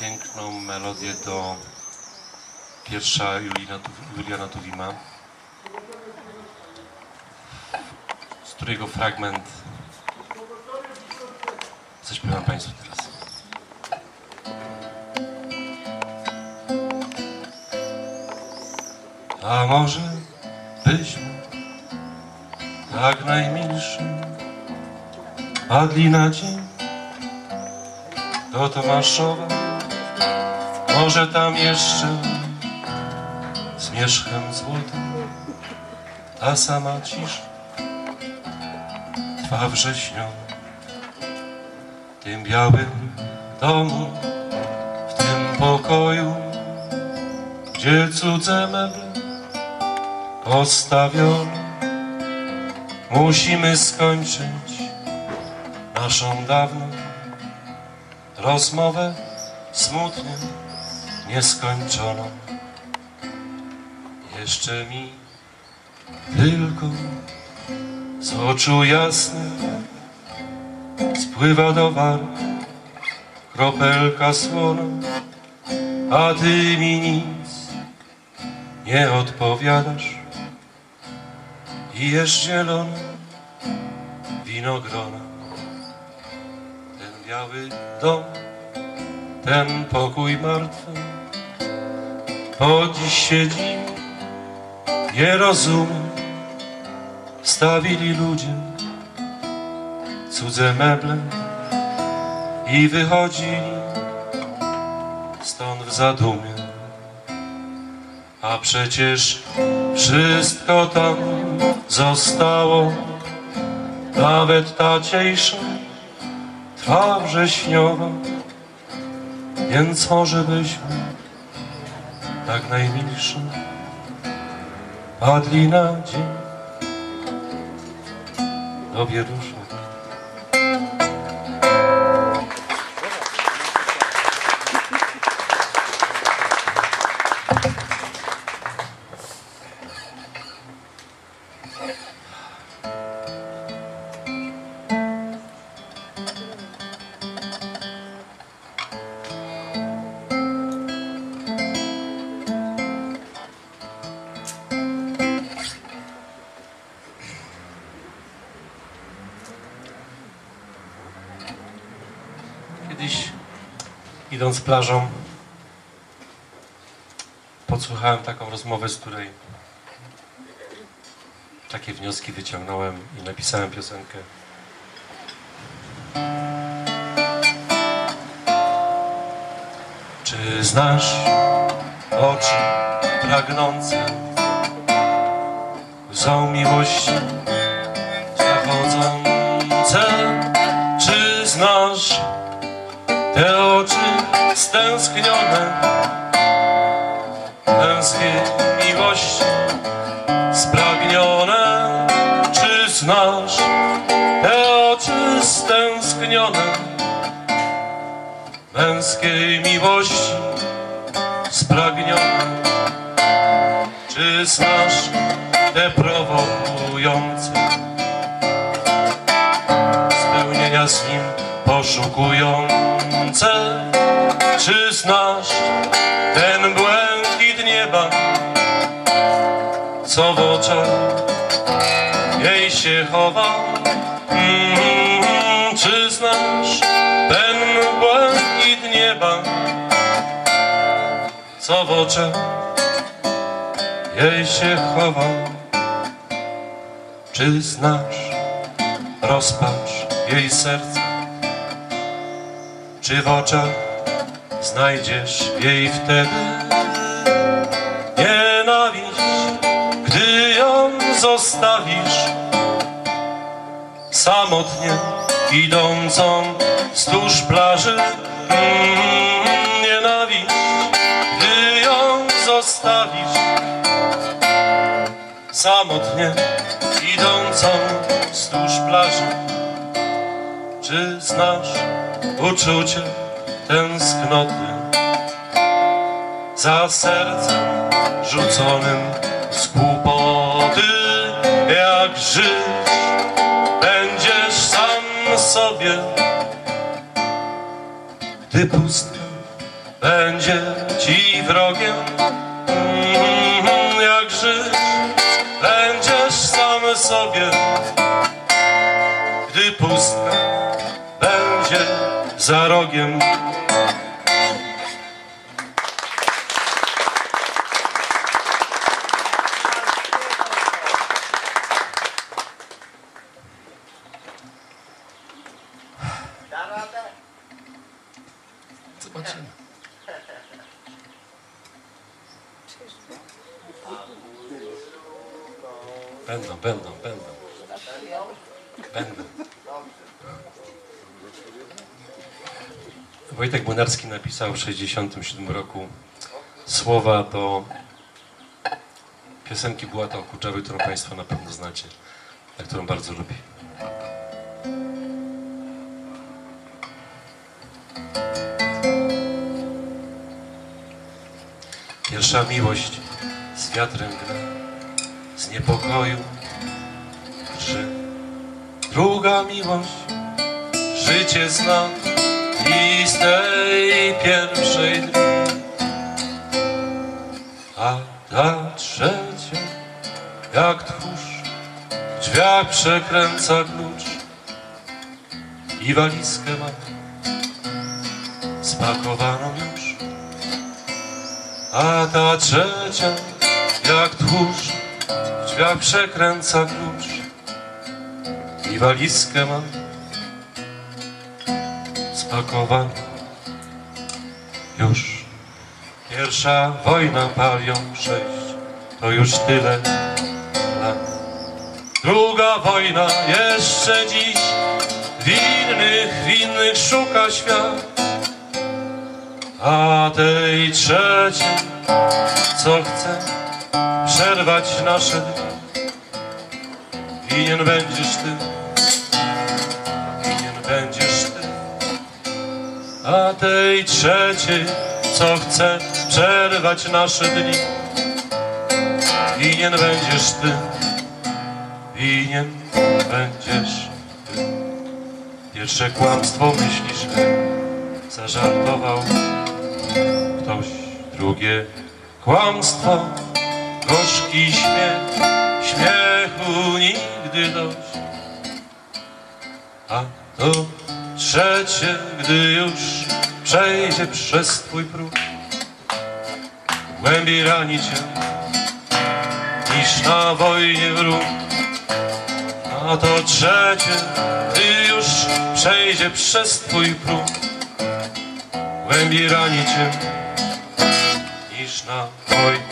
piękną melodię do pierwsza Juliana, Tuwima, z którego fragment zaśpiewam Państwu teraz. A może byśmy tak najmilszy padli na dzień do Tomaszowa, może tam jeszcze z mieszchem złotym ta sama cisza trwa wrześniowa w tym białym domu, w tym pokoju, gdzie cudze meble postawione. Musimy skończyć naszą dawną rozmowę smutnie nieskończoną. Jeszcze mi tylko z oczu jasnych spływa do warg kropelka słona, a ty mi nic nie odpowiadasz i jest zielone winogrona. Ten biały dom, ten pokój martwy, po dziś siedzi, nie rozumiem, stawili ludzie cudze meble i wychodzili stąd w zadumie. A przecież wszystko tam zostało, nawet ta ciejsza trwa wrześniowa, więc może byśmy tak najmilszy padli na dzień do wieruszek. Idąc plażą podsłuchałem taką rozmowę, z której takie wnioski wyciągnąłem i napisałem piosenkę. Czy znasz oczy pragnące łzą miłości zachodzące? Czy znasz stęsknione męskiej miłości spragnione. Czy znasz te oczy stęsknione? Męskiej miłości spragnione. Czy znasz te prowokujące spełnienia z nim poszukujące czy znasz ten błękit nieba? Co w oczach jej się chowa? Mm, czy znasz ten błękit nieba? Co w oczach jej się chowa? Czy znasz? Rozpacz jej serca czy w oczach znajdziesz jej wtedy nienawiść, gdy ją zostawisz samotnie idącą wzdłuż plaży. Mm, nienawiść, gdy ją zostawisz samotnie idącą wzdłuż plaży. Czy znasz uczucie tęsknoty za sercem rzuconym z głupoty? Jak żyć będziesz sam sobie, gdy pustka będzie ci wrogiem. Mm, Jak żyć będziesz sam sobie, gdy będzie za rogiem. Będą, będą, będą. Będą. Wojtek Młynarski napisał w 1967 roku słowa do piosenki to Kurczawy, którą Państwo na pewno znacie, na którą bardzo lubię. Pierwsza miłość z wiatrem gra, z niepokoju drży. Druga miłość życie zna z tej pierwszej. A ta trzecia, jak tchórz, w drzwiach przekręca klucz i walizkę ma spakowaną już. A ta trzecia, jak tchórz, w drzwiach przekręca klucz i walizkę ma już. Pierwsza wojna palią sześć, to już tyle lat. Druga wojna jeszcze dziś, winnych, winnych szuka świat. A tej trzeciej, co chce przerwać nasze dni, winien będziesz ty, A tej trzeciej, co chce przerwać nasze dni, winien będziesz ty, winien będziesz ty. Pierwsze kłamstwo myślisz, że zażartował ktoś, drugie kłamstwo, gorzki śmiech, śmiechu nigdy dość. A to trzecie, gdy już przejdzie przez twój próg, głębiej rani cię niż na wojnie wróg. A to trzecie, gdy już przejdzie przez twój próg, głębiej rani cię niż na wojnie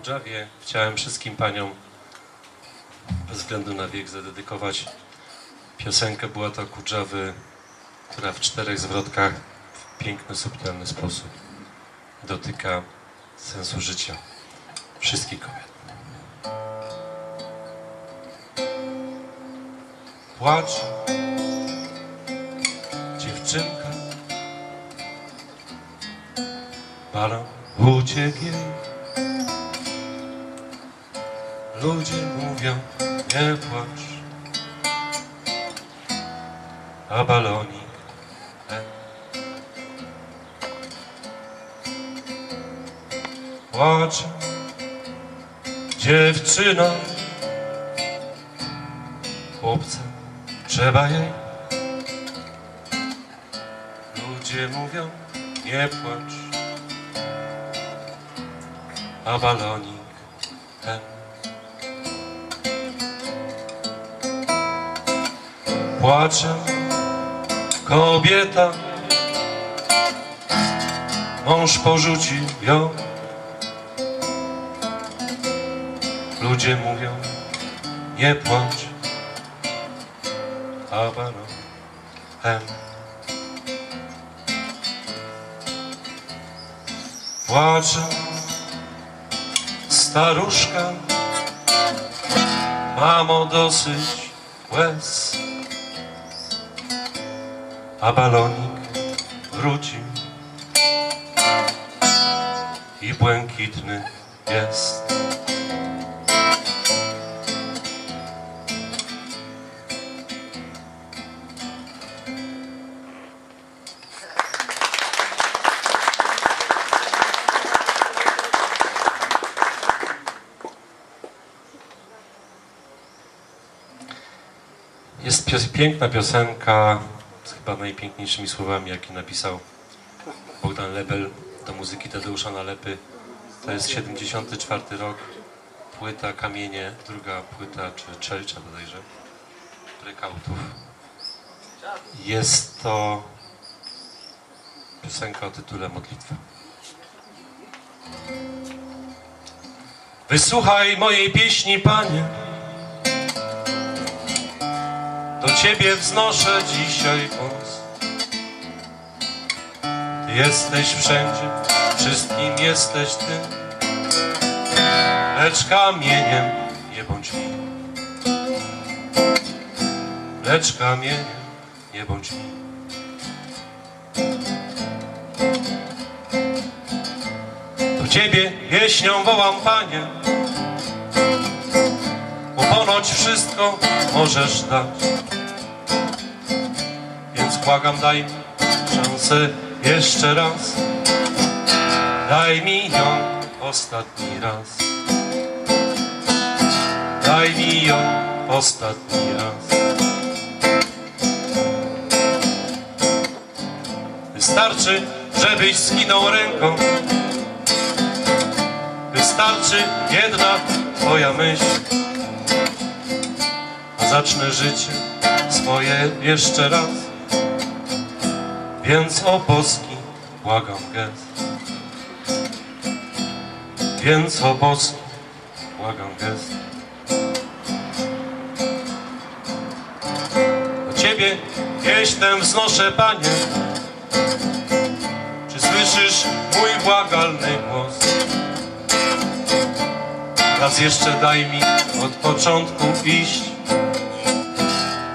Kudżawie, chciałem wszystkim paniom bez względu na wiek zadedykować piosenkę Była to Kudżawy, która w czterech zwrotkach w piękny, subtelny sposób dotyka sensu życia wszystkich kobiet. Płacz, dziewczynka, balon uciekł. Ludzie mówią, nie płacz, a balonik ten. Płacze dziewczyna, chłopca, trzeba jej. Ludzie mówią, nie płacz, a balonik Płacze kobieta, mąż porzucił ją. Ludzie mówią, nie płacz, balonik ten. Płacze Staruszka, mamo dosyć łez, a balonik wrócił i błękitny jest. Jest pios piękna piosenka z chyba najpiękniejszymi słowami, jakie napisał Bogdan Lebel do muzyki Tadeusza Nalepy. To jest 74 rok, płyta Kamienie, druga płyta, czy Czelcza bodajże, Breakoutów. Jest to piosenka o tytule Modlitwa. Wysłuchaj mojej pieśni, Panie. Ciebie wznoszę dzisiaj głos. Ty jesteś wszędzie, wszystkim jesteś Ty. Lecz kamieniem nie bądź mi. Lecz kamieniem nie bądź mi. Do Ciebie pieśnią wołam, Panie, bo ponoć wszystko możesz dać. Błagam, daj szansę jeszcze raz. Daj mi ją ostatni raz. Daj mi ją ostatni raz. Wystarczy, żebyś skinął ręką. Wystarczy jedna twoja myśl. A zacznę życie swoje jeszcze raz. Więc o boski błagam gest. Więc o boski błagam gest. Do Ciebie pieśnem wznoszę, Panie. Czy słyszysz mój błagalny głos? Raz jeszcze daj mi od początku iść.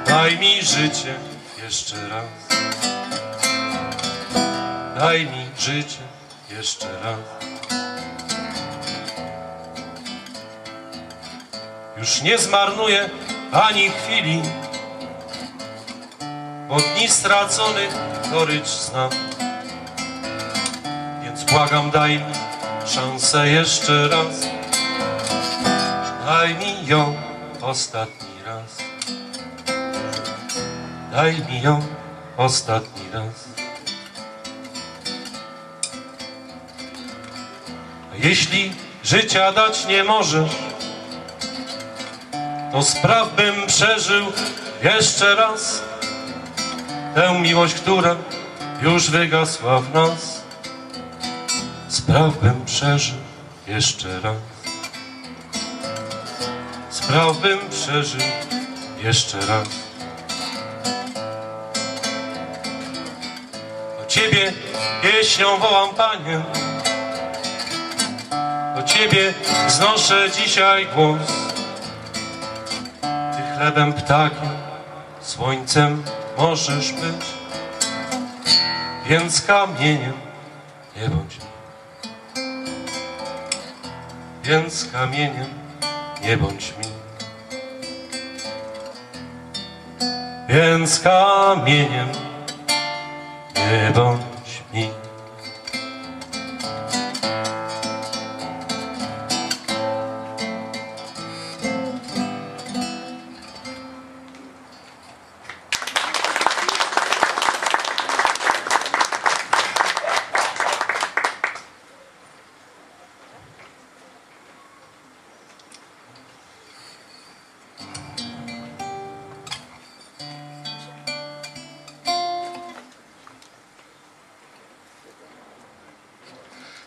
Daj mi życie jeszcze raz. Daj mi życie jeszcze raz. Już nie zmarnuję ani chwili, bo dni straconych gorycz znam. Więc błagam, daj mi szansę jeszcze raz. Daj mi ją ostatni raz. Daj mi ją ostatni raz. Jeśli życia dać nie możesz, to spraw bym przeżył jeszcze raz tę miłość, która już wygasła w nas. Spraw bym przeżył jeszcze raz. Spraw bym przeżył jeszcze raz. Do Ciebie pieśnią wołam, Panie. Ciebie wznoszę dzisiaj głos. Ty chlebem, ptakiem, słońcem możesz być, więc kamieniem nie bądź. Więc kamieniem nie bądź mi. Więc kamieniem nie bądź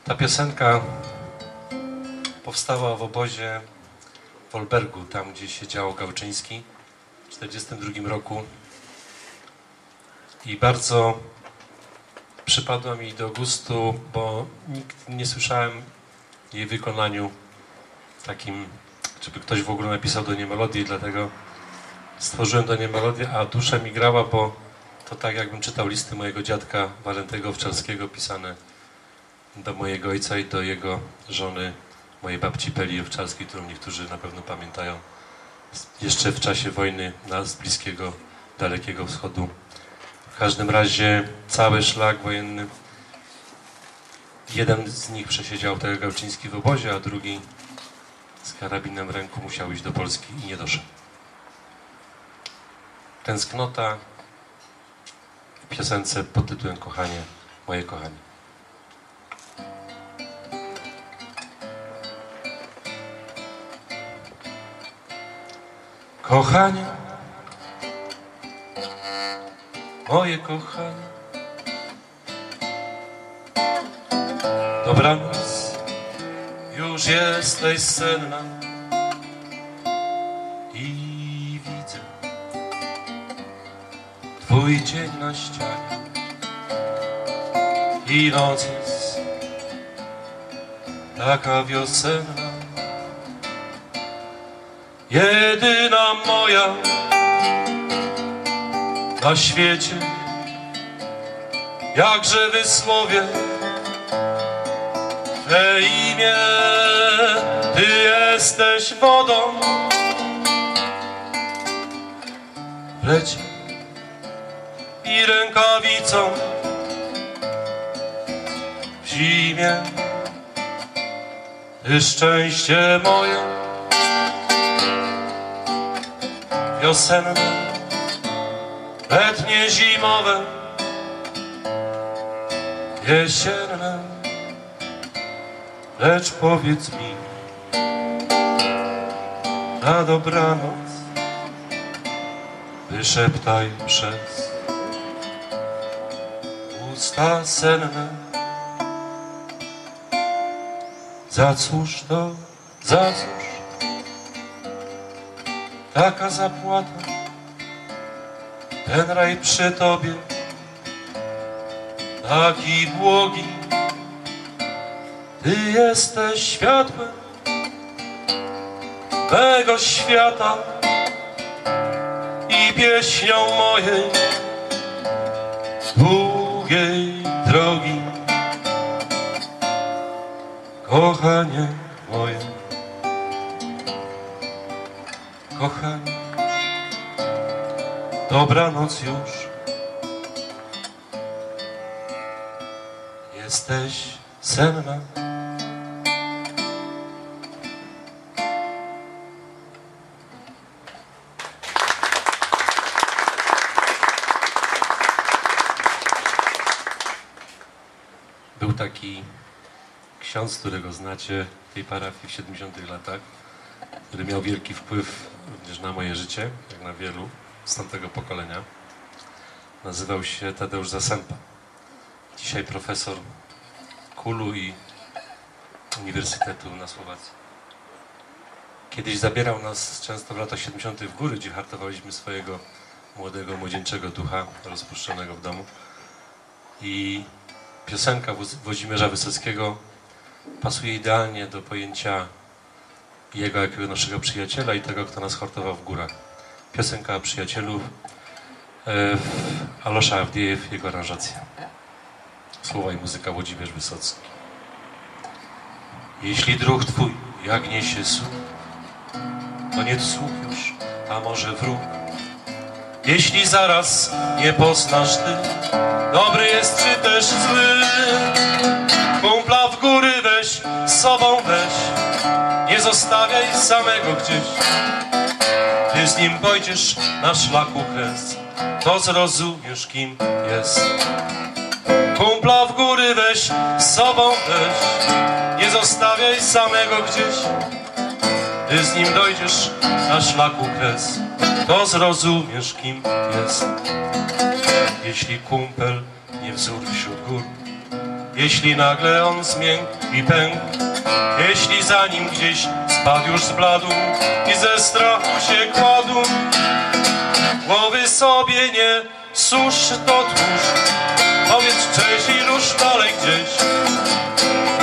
Ta piosenka powstała w obozie w Wolbergu, tam gdzie siedział Gałczyński w 1942 roku. I bardzo przypadła mi do gustu, bo nikt nie słyszałem jej wykonaniu takim, żeby ktoś w ogóle napisał do niej melodię dlatego stworzyłem do niej melodię, a dusza mi grała, bo to tak jakbym czytał listy mojego dziadka Walentego Owczarskiego pisane do mojego ojca i do jego żony, mojej babci Peli Owczarskiej, którą niektórzy na pewno pamiętają jeszcze w czasie wojny z Bliskiego, Dalekiego Wschodu. W każdym razie cały szlak wojenny, jeden z nich przesiedział tego Gałczyński w obozie, a drugi z karabinem w ręku musiał iść do Polski i nie doszedł. Tęsknota w piosence pod tytułem Kochanie, moje kochanie. Kochanie, moje kochanie, dobranoc, już jesteś senna i widzę Twój dzień na ścianie i noc jest taka wiosenna. Jedyna moja na świecie, jakże wysłowię Twe imię, Ty jesteś wodą. W lecie i rękawicą w zimie. Ty szczęście moje wiosenne, letnie, zimowe, jesienne. Lecz powiedz mi na dobranoc, wyszeptaj przez usta senne. Za cóż to, za cóż taka zapłata, ten raj przy tobie, taki błogi. Ty jesteś światłem tego świata i pieśnią mojej długiej drogi. Kochanie moje, kochanie, dobranoc już. Jesteś senna. Był taki ksiądz, którego znacie w tej parafii w 70 latach, który miał wielki wpływ również na moje życie, jak na wielu z tamtego pokolenia. Nazywał się Tadeusz Zasępa. Dzisiaj profesor Kulu i Uniwersytetu na Słowacji. Kiedyś zabierał nas często w latach 70. w góry, gdzie hartowaliśmy swojego młodego, młodzieńczego ducha rozpuszczonego w domu. I piosenka Włodzimierza Wysockiego pasuje idealnie do pojęcia jego jako naszego przyjaciela i tego, kto nas hartował w górach. Piosenka o przyjacielu e, Alosza jego aranżacja. Słowa i muzyka Włodzimierz Wysocki. Jeśli druh twój jak niesie słuch, to nie słuch już, a może wróg. Jeśli zaraz nie poznasz ty, dobry jest czy też zły. Kumpla w góry weź, z sobą samego gdzieś. Gdy z nim pójdziesz na szlaku kres, to zrozumiesz kim jest. Kumpla w góry weź, z sobą weź, nie zostawiaj samego gdzieś. Gdy z nim dojdziesz na szlaku kres, to zrozumiesz kim jest. Jeśli kumpel nie wzór wśród gór, jeśli nagle on zmiękł i pękł, jeśli za nim gdzieś spadł już z bladu i ze strachu się kładł, głowy sobie nie susz, to tłuszcz, powiedz cześć i rusz dalej gdzieś.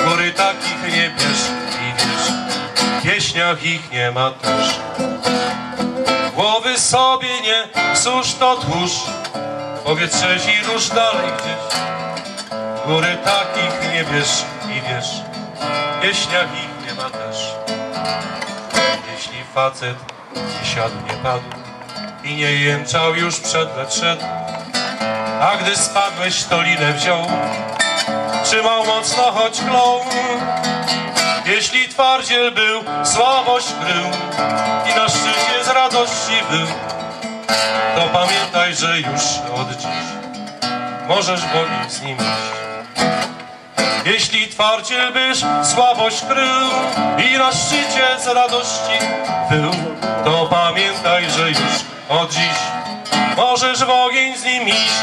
Góry takich nie bierz i wiesz, pieśniach ich nie ma też. Głowy sobie nie susz to tłuszcz, powiedz cześć i rusz dalej gdzieś. Góry takich nie bierz i wiesz, w pieśniach ich nie ma też. Jeśli facet nie siadł, nie padł i nie jęczał już przed, lecz a gdy spadłeś, to linę wziął, trzymał mocno, choć klął. Jeśli twardziel był, słabość krył i na szczycie z radości był, to pamiętaj, że już od dziś możesz bogiem z nim iść. Jeśli twardziel byś słabość krył i na szczycie z radości był, to pamiętaj, że już od dziś możesz w ogień z nim iść.